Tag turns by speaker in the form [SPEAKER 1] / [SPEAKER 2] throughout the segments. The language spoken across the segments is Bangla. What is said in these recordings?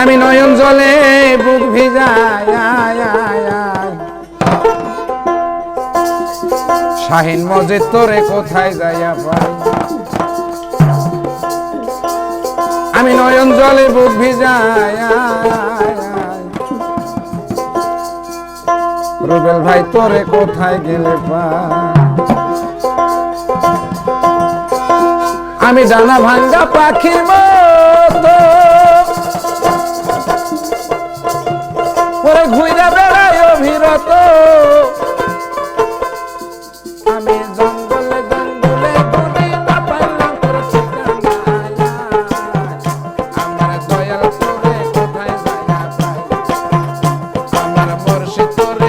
[SPEAKER 1] আমি নয়ন জলে বুক আয়। শাহিন মজে তোরে কোথায় যাইয়া পাই আমি নয়ন জলে বুক ভিজায়। রুবেল ভাই, তোরে কোথায় গেলে আমি জানা ভাঙ্গা পাখির Shakespeare.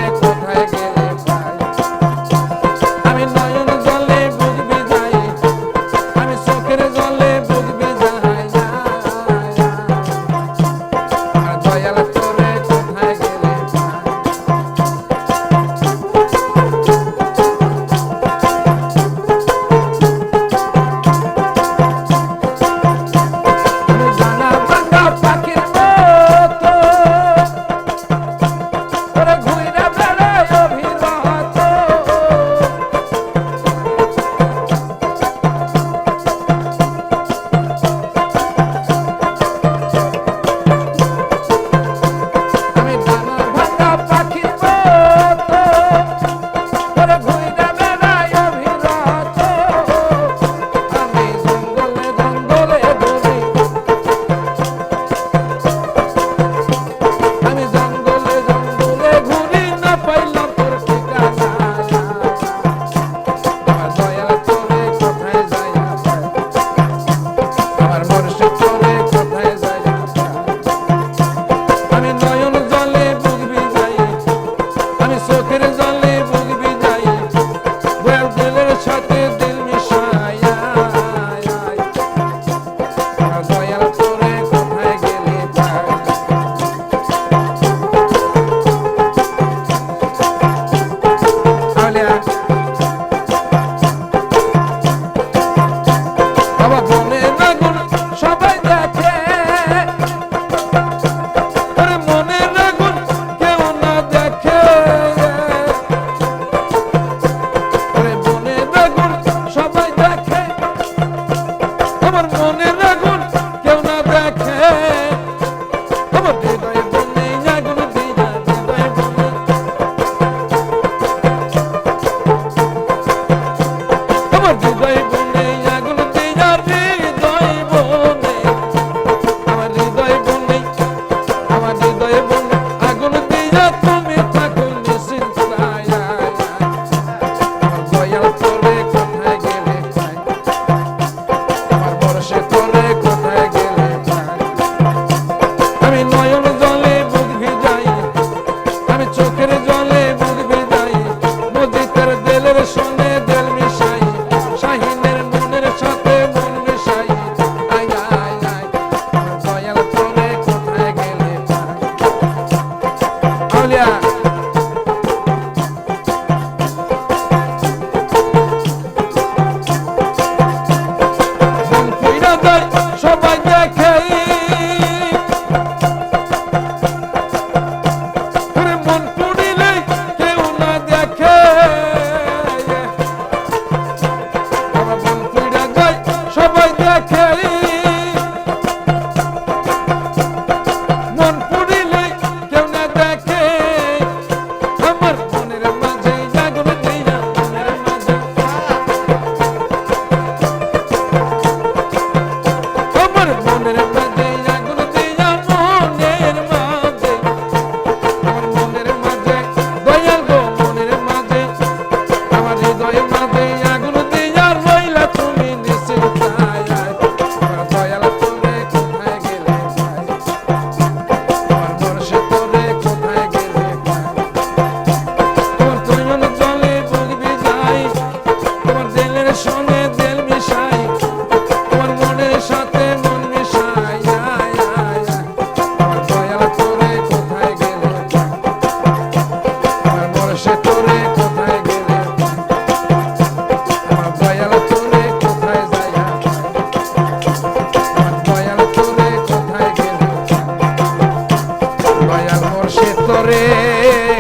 [SPEAKER 1] দয়াল মোর সে তোরে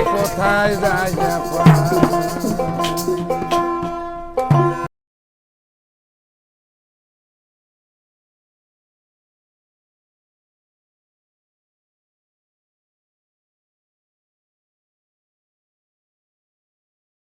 [SPEAKER 1] কোথায় যাই না